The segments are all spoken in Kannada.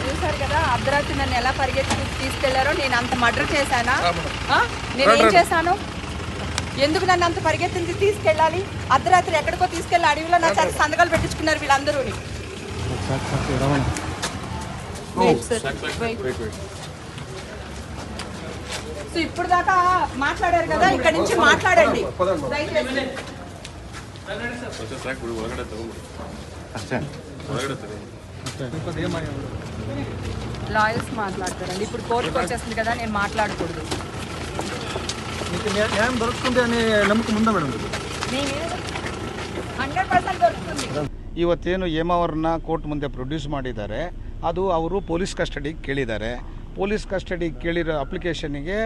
చూసారు కదా అర్ధరాత్రి నన్ను ఎలా పరిగెత్తి తీసుకెళ్ళారో నేను అంత మర్డర్ చేశానా? నేను ఏం చేశాను? ఎందుకు నన్ను అంత పరిగెత్తింది తీసుకెళ్ళాలి? అర్ధరాత్రి ఎక్కడికో తీసుకెళ్ళి అడవిలో నా చేత సంతకాలు పెట్టించుకున్నారు వీళ్ళందరూ సో ఇప్పుడు దాకా మాట్లాడారు కదా ఇక్కడ నుంచి మాట్లాడండి. దయచేసి. లాయర్స్ మాట్లాడతారండి ఇప్పుడు కోర్టుకు వచ్చేస్తుంది కదా నేను మాట్లాడకూడదు మీకు న్యా- న్యాయం దొరుకుతుంది అనే నమ్మకం ఉందా మేడం మీకు? హండ్రెడ్ పర్సెంట్ దొరుకుతుంది ಇವತ್ತೇನು ಹೇಮಾವರನ್ನ ಕೋರ್ಟ್ ಮುಂದೆ ಪ್ರೊಡ್ಯೂಸ್ ಮಾಡಿದ್ದಾರೆ ಅದು ಅವರು ಪೊಲೀಸ್ ಕಸ್ಟಡಿಗೆ ಕೇಳಿದ್ದಾರೆ ಪೊಲೀಸ್ ಕಸ್ಟಡಿಗೆ ಕೇಳಿರೋ ಅಪ್ಲಿಕೇಶನ್ಗೆ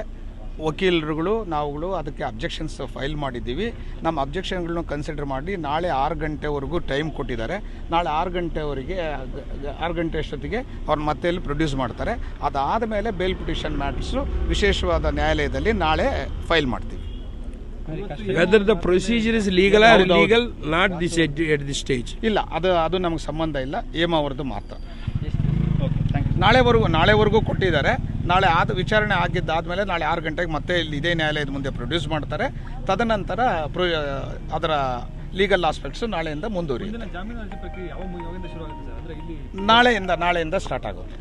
ವಕೀಲರುಗಳು ನಾವುಗಳು ಅದಕ್ಕೆ ಅಬ್ಜೆಕ್ಷನ್ಸ್ ಫೈಲ್ ಮಾಡಿದ್ದೀವಿ. ನಮ್ಮ ಅಬ್ಜೆಕ್ಷನ್ಗಳನ್ನ ಕನ್ಸಿಡರ್ ಮಾಡಿ ನಾಳೆ ಆರು ಗಂಟೆವರೆಗೂ ಟೈಮ್ ಕೊಟ್ಟಿದ್ದಾರೆ. ನಾಳೆ ಆರು ಗಂಟೆವರೆಗೆ ಆರು ಗಂಟೆ ಅಷ್ಟೊತ್ತಿಗೆ ಅವ್ರನ್ನ ಮತ್ತೆ ಇಲ್ಲಿ ಪ್ರೊಡ್ಯೂಸ್ ಮಾಡ್ತಾರೆ. ಅದಾದ ಮೇಲೆ ಬೇಲ್ ಪಿಟಿಷನ್ ಮ್ಯಾಟರ್ಸು ವಿಶೇಷವಾದ ನ್ಯಾಯಾಲಯದಲ್ಲಿ ನಾಳೆ ಫೈಲ್ ಮಾಡ್ತೀವಿ. Whether the procedure is legal or legal not this at this stage. ಇಲ್ಲ ಅದು ಅದು ನಮಗೆ ಸಂಬಂಧ ಇಲ್ಲ. ಹೇಮಾವರದ್ದು ಮಾತ್ರ. ನಾಳೆವರೆಗೂ ನಾಳೆವರೆಗೂ ಕೊಟ್ಟಿದ್ದಾರೆ. ನಾಳೆ ಆದ ವಿಚಾರಣೆ ಆಗಿದ್ದಾದಮೇಲೆ ನಾಳೆ ಆರು ಗಂಟೆಗೆ ಮತ್ತೆ ಇಲ್ಲಿ ಇದೇ ನ್ಯಾಯಾಲಯದ ಮುಂದೆ ಪ್ರೊಡ್ಯೂಸ್ ಮಾಡ್ತಾರೆ. ತದನಂತರ ಪ್ರೊ ಅದರ ಲೀಗಲ್ ಆಸ್ಪೆಕ್ಟ್ಸ್ ನಾಳೆಯಿಂದ ಮುಂದುವರಿ ನಾಳೆಯಿಂದ ನಾಳೆಯಿಂದ ಸ್ಟಾರ್ಟ್ ಆಗುತ್ತೆ.